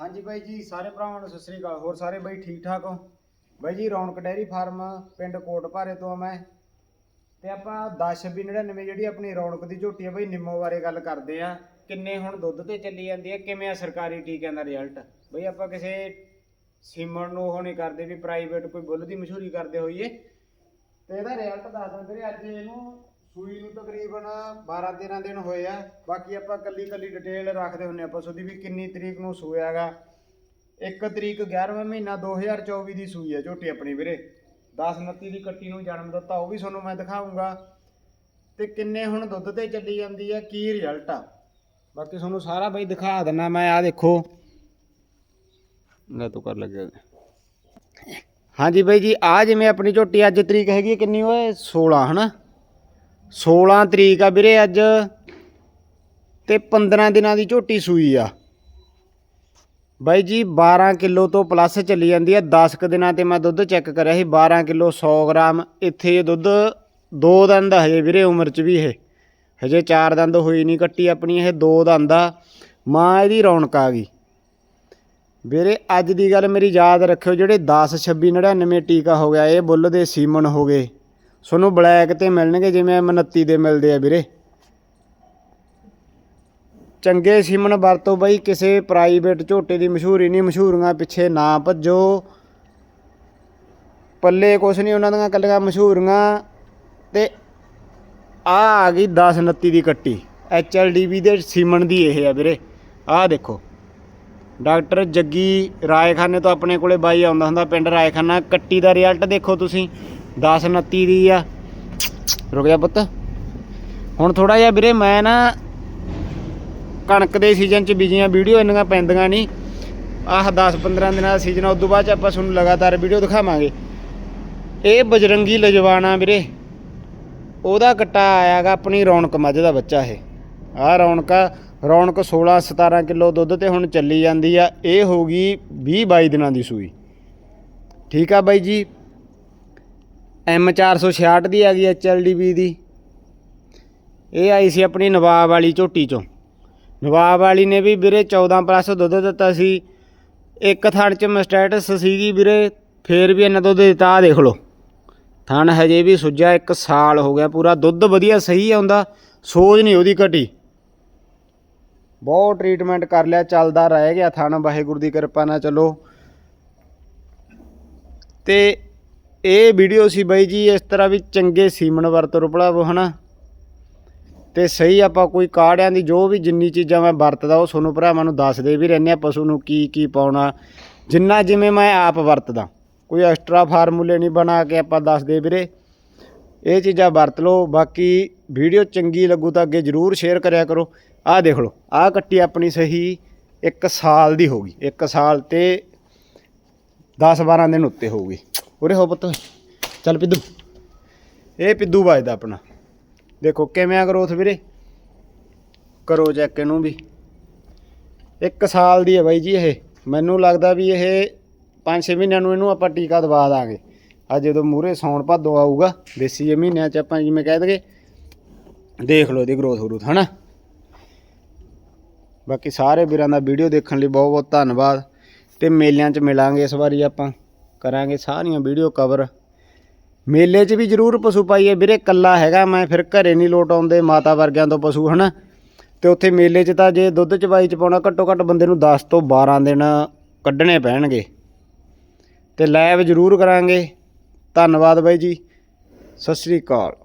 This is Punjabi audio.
ਹਾਂਜੀ ਬਾਈ ਜੀ, ਸਾਰੇ ਭਰਾਵਾਂ ਨੂੰ ਸਤਿ ਸ੍ਰੀ ਅਕਾਲ। ਹੋਰ ਸਾਰੇ ਬਾਈ ਠੀਕ ਠਾਕ ਹੋ? ਬਾਈ ਜੀ, ਰੌਣਕ ਡੈਰੀ ਫਾਰਮ, ਪਿੰਡ ਕੋਟਭਾਰੇ ਤੋਂ ਆ ਮੈਂ। ਤੇ ਆਪਾਂ 1099 ਜਿਹੜੀ ਆਪਣੀ ਰੌਣਕ ਦੀ ਝੋਟੀ ਆ ਬਾਈ, ਨਿੰਮੋ ਬਾਰੇ ਗੱਲ ਕਰਦੇ ਆ। ਕਿੰਨੇ ਹੁਣ ਦੁੱਧ ਤੇ ਚੱਲੀ ਜਾਂਦੀ ਹੈ ਕਿਵੇਂ ਆ ਸਰਕਾਰੀ ਟੀਕਿਆਂ ਦਾ ਰਿਜ਼ਲਟ ਬਈ ਆਪਾਂ ਕਿਸੇ ਸੀਮਨ ਨੂੰ ਉਹ ਨਹੀਂ ਕਰਦੇ ਵੀ ਪ੍ਰਾਈਵੇਟ ਕੋਈ ਬੁੱਲ ਦੀ ਮਸ਼ਹੂਰੀ ਕਰਦੇ ਹੋਈਏ। ਤੇ ਇਹਦਾ ਰਿਜ਼ਲਟ ਦੱਸ ਦਿੰਦੇ ਵੀਰੇ, ਅੱਜ ਇਹਨੂੰ ਸੂਈ ਨੂੰ ਤਕਰੀਬਨ 12 13 ਦਿਨ ਹੋਏ ਆ। ਬਾਕੀ ਆਪਾਂ ਕੱਲੀ ਕੱਲੀ ਡਿਟੇਲ ਰੱਖਦੇ ਹੁੰਨੇ ਆ। ਪਸ਼ੂ ਦੀ ਵੀ ਕਿੰਨੀ ਤਰੀਕ ਨੂੰ ਸੂਇਆਗਾ 1 ਤਰੀਕ 11ਵਾਂ ਮਹੀਨਾ 2024 ਦੀ ਸੂਈ ਹੈ ਝੋਟੀ ਆਪਣੀ ਵੀਰੇ। 10 29 ਦੀ ਕੱਟੀ ਨੂੰ ਜਨਮ ਦਿੱਤਾ, ਉਹ ਵੀ ਤੁਹਾਨੂੰ ਮੈਂ ਦਿਖਾਉਂਗਾ ਤੇ ਕਿੰਨੇ ਹੁਣ ਦੁੱਧ ਤੇ ਚੱਲੀ ਜਾਂਦੀ ਹੈ ਕੀ ਰਿਜ਼ਲਟ ਆ। ਬਾਕੀ ਤੁਹਾਨੂੰ ਸਾਰਾ ਬਈ ਦਿਖਾ ਦਿੰਨਾ ਮੈਂ ਆ ਦੇਖੋ। ਲੈ ਤੂੰ ਕਰ ਲੱਗਿਆ। ਹਾਂਜੀ ਬਾਈ ਜੀ ਆ ਜਿਵੇਂ ਆਪਣੀ ਝੋਟੀ ਅੱਜ ਤਰੀਕ ਹੈਗੀ ਹੈ ਕਿੰਨੀ ਓਏ? 16 ਹਨਾ? 16 ਤਰੀਕ ਆ ਵੀਰੇ ਅੱਜ ਤੇ 15 ਦਿਨਾਂ ਦੀ ਝੋਟੀ ਸੂਈ ਆ। ਬਾਈ ਜੀ 12 ਕਿਲੋ ਤੋਂ ਪਲੱਸ ਚੱਲੀ ਜਾਂਦੀ ਆ। 10 ਕ ਦਿਨਾਂ ਤੇ ਮੈਂ ਦੁੱਧ ਚੈੱਕ ਕਰਿਆ ਸੀ 12 ਕਿਲੋ 100 ਗ੍ਰਾਮ। ਇੱਥੇ ਇਹ ਦੁੱਧ ਦੋ ਦੰਦ ਆ ਹਜੇ ਵੀਰੇ, ਉਮਰ ਚ ਵੀ ਇਹ। ਹਜੇ ਚਾਰ ਦੰਦ ਹੋਈ ਨਹੀਂ ਕੱਟੀ ਆਪਣੀ, ਇਹ ਦੋ ਦੰਦ ਆ। ਮਾਂ ਇਹਦੀ ਰੌਣਕ ਆ ਗਈ। ਵੀਰੇ, ਅੱਜ ਦੀ ਗੱਲ ਮੇਰੀ ਯਾਦ ਰੱਖਿਓ, ਜਿਹੜੇ 10 26 99 ਟੀਕਾ ਹੋ ਗਿਆ, ਇਹ ਬੁੱਲ ਦੇ ਸੀਮਨ ਹੋ ਗਏ। ਤੁਹਾਨੂੰ ਬਲੈਕ ਤੇ ਮਿਲਣਗੇ ਜਿਵੇਂ ਮਨੱਤੀ ਦੇ ਮਿਲਦੇ ਆ ਵੀਰੇ। ਚੰਗੇ ਸੀਮਨ ਵਰਤੋ ਬਈ, ਕਿਸੇ ਪ੍ਰਾਈਵੇਟ ਝੋਟੇ ਦੀ ਮਸ਼ਹੂਰੀ ਨਹੀਂ, ਮਸ਼ਹੂਰੀਆਂ ਪਿੱਛੇ ਨਾ ਭੱਜੋ। ਪੱਲੇ ਕੁਛ ਨਹੀਂ, ਉਹਨਾਂ ਦੀਆਂ ਕੱਲੀਆਂ ਮਸ਼ਹੂਰੀਆਂ। ਤੇ ਆ ਆ ਗਈ 10 29 ਦੀ ਕੱਟੀ, ਐੱਚ ਐਲ ਡੀ ਐਚਐਲਡੀਬੀ ਦੇ ਸੀਮਨ ਦੀ ਇਹ ਆ ਵੀਰੇ। ਆਹ ਦੇਖੋ, ਡਾਕਟਰ ਜੱਗੀ ਰਾਏਖਾਨੇ ਤੋਂ ਆਪਣੇ ਕੋਲੇ ਬਾਈ ਆਉਂਦਾ ਹੁੰਦਾ, ਪਿੰਡ ਰਾਏਖਾਨਾ। ਕੱਟੀ ਦਾ ਰਿਜ਼ਲਟ ਦੇਖੋ ਤੁਸੀਂ। 10 29 ਦੀ ਆ। ਰੁਕ ਜਾ ਪੁੱਤ। ਹੁਣ ਥੋੜਾ ਜਿਹਾ ਵੀਰੇ ਮੈਂ ਨਾ ਕਣਕ ਦੇ ਸੀਜ਼ਨ 'ਚ ਬੀਜੀਆਂ, ਵੀਡੀਓ ਇੰਨੀਆਂ ਪੈਂਦੀਆਂ ਨਹੀਂ। ਆਹ 10 15 ਦਿਨਾਂ ਦਾ ਸੀਜ਼ਨ ਆ ਤੋਂ ਬਾਅਦ 'ਚ ਆਪਾਂ ਤੁਹਾਨੂੰ ਲਗਾਤਾਰ ਵੀਡੀਓ ਦਿਖਾਵਾਂਗੇ। ਇਹ ਬਜਰੰਗੀ ਲਜਵਾਣਾ ਵੀਰੇ। ਉਹਦਾ ਕੱਟਾ ਆਇਆਗਾ ਆਪਣੀ ਰੌਣਕ, ਮੱਝ ਦਾ ਬੱਚਾ ਇਹ। ਆਹ ਰੌਣਕ ਰੌਣਕ 16 17 ਕਿਲੋ ਦੁੱਧ ਤੇ ਹੁਣ ਚੱਲੀ ਜਾਂਦੀ ਆ। ਇਹ ਹੋਊਗੀ 20 22 ਦਿਨਾਂ ਦੀ ਸੂਈ। ਠੀਕ ਆ ਬਾਈ ਜੀ? ਐਮ 466 ਦੀ ਆ ਗਈ ਐਚਐਲਡੀਬੀ ਦੀ। ਇਹ ਆਈ ਸੀ ਆਪਣੀ ਨਵਾਬ ਵਾਲੀ ਝੋਟੀ ਚੋਂ। ਨਵਾਬ ਵਾਲੀ ਨੇ ਵੀ ਵੀਰੇ 14 ਪਲੱਸ ਦੁੱਧ ਦਿੱਤਾ ਸੀ। ਇੱਕ ਥਣ ਚ ਮਸਟੈਟਸ ਸੀਗੀ ਵੀਰੇ, ਫੇਰ ਵੀ ਇਹਨਾਂ ਦੁੱਧ ਦਿੱਤਾ ਦੇਖ ਲਓ। ਥਣ ਹਜੇ ਵੀ ਸੁੱਜਾ ਇੱਕ ਸਾਲ ਹੋ ਗਿਆ ਪੂਰਾ। ਦੁੱਧ ਵਧੀਆ ਸਹੀ ਆਉਂਦਾ ਸੋਜ ਨਹੀਂ ਉਹਦੀ ਘਟੀ। ਬਹੁਤ ਟ੍ਰੀਟਮੈਂਟ ਕਰ ਲਿਆ, ਚੱਲਦਾ ਰਹਿ ਗਿਆ ਥਣ। ਵਾਹਿਗੁਰੂ ਦੀ ਕਿਰਪਾ ਨਾਲ, ਚਲੋ। ਤੇ ਇਹ ਵੀਡੀਓ ਸੀ ਬਾਈ ਜੀ, ਇਸ ਤਰ੍ਹਾਂ ਵੀ ਚੰਗੇ ਸੀਮਨ ਵਰਤੋ ਭਲਾਵੋ ਹਨਾ? ਤੇ ਸਹੀ ਆਪਾਂ ਕੋਈ ਕਾੜਿਆਂ ਦੀ ਜੋ ਵੀ ਜਿੰਨੀ ਚੀਜ਼ਾਂ ਮੈਂ ਵਰਤਦਾ, ਉਹ ਤੁਹਾਨੂੰ ਭਰਾਵਾਂ ਨੂੰ ਦੱਸਦੇ ਵੀ ਰਹਿੰਦੇ ਆ ਪਸ਼ੂ ਨੂੰ ਕੀ ਕੀ ਪਾਉਣਾ। ਜਿੰਨਾ ਜਿਵੇਂ ਮੈਂ ਆਪ ਵਰਤਦਾ, ਕੋਈ ਐਕਸਟਰਾ ਫਾਰਮੂਲੇ ਨਹੀਂ ਬਣਾ ਕੇ ਆਪਾਂ ਦੱਸਦੇ ਵੀਰੇ। ਇਹ ਚੀਜ਼ਾਂ ਵਰਤ ਲਓ, ਬਾਕੀ ਵੀਡੀਓ ਚੰਗੀ ਲੱਗੂ ਤਾਂ ਅੱਗੇ ਜਰੂਰ ਸ਼ੇਅਰ ਕਰਿਆ ਕਰੋ। ਆਹ ਦੇਖ ਲਓ, ਆਹ ਕੱਟੀ ਆਪਣੀ ਸਹੀ 1 ਸਾਲ ਦੀ ਹੋ ਗਈ 1 ਸਾਲ ਤੇ 10 12 ਦਿਨ ਉੱਤੇ ਹੋਊਗੀ ਉਰੇ ਹੋ ਪੁੱਤ। ਚੱਲ ਪਿੱਦੂ। ਇਹ ਪਿੱਦੂ ਵੱਜਦਾ ਆਪਣਾ। ਦੇਖੋ, ਕਿਵੇਂ ਆ ਗਰੋਥ ਵੀਰੇ? ਕਰੋ ਚੈੱਕ ਇਹਨੂੰ ਵੀ। 1 ਸਾਲ ਦੀ ਹੈ ਬਾਈ ਜੀ ਇਹ। ਮੈਨੂੰ ਲੱਗਦਾ ਵੀ ਇਹ 5-6 ਮਹੀਨਿਆਂ ਨੂੰ ਇਹਨੂੰ ਆਪਾਂ ਟੀਕਾ ਦਵਾ ਦਾਂਗੇ। ਆ ਜਦੋਂ ਮੂਰੇ ਸੌਣ ਭਾਦੋ ਆਊਗਾ, ਦੇਸੀ ਜੇ ਮਹੀਨਿਆਂ ਚ ਆਪਾਂ ਜਿਵੇਂ ਕਹਿ ਦਗੇ ਦੇਖ ਲਓ ਇਹਦੀ ਗਰੋਥ ਗਰੂਥ ਹਨਾ? ਬਾਕੀ ਸਾਰੇ ਵੀਰਾਂ ਦਾ ਵੀਡੀਓ ਦੇਖਣ ਲਈ ਬਹੁਤ ਬਹੁਤ ਧੰਨਵਾਦ। ਤੇ ਮੇਲਿਆਂ 'ਚ ਮਿਲਾਂਗੇ ਇਸ ਵਾਰੀ ਆਪਾਂ। ਕਰਾਂਗੇ ਸਾਰੀਆਂ ਵੀਡੀਓ ਕਵਰ ਮੇਲੇ 'ਚ ਵੀ ਜ਼ਰੂਰ ਪਸ਼ੂ ਪਾਈਏ। ਵੀਰੇ ਕੱਲਾ ਹੈਗਾ ਮੈਂ, ਫਿਰ ਘਰੇ ਨਹੀਂ ਲੋਟ ਆਉਂਦੇ, ਮਾਤਾ ਵਰਗਿਆਂ ਤੋਂ ਪਸ਼ੂ, ਹਨਾ? ਤੇ ਉੱਥੇ ਮੇਲੇ 'ਚ ਤਾਂ ਜੇ ਦੁੱਧ ਚਵਾਈ 'ਚ ਪਾਉਣਾ, ਘੱਟੋ ਘੱਟ ਬੰਦੇ ਨੂੰ 10 ਤੋਂ 12 ਦਿਨ ਕੱਢਣੇ ਪੈਣਗੇ। ਤੇ ਲਾਈਵ ਜ਼ਰੂਰ ਕਰਾਂਗੇ। ਧੰਨਵਾਦ ਬਾਈ ਜੀ। ਸਤਿ ਸ੍ਰੀ ਅਕਾਲ।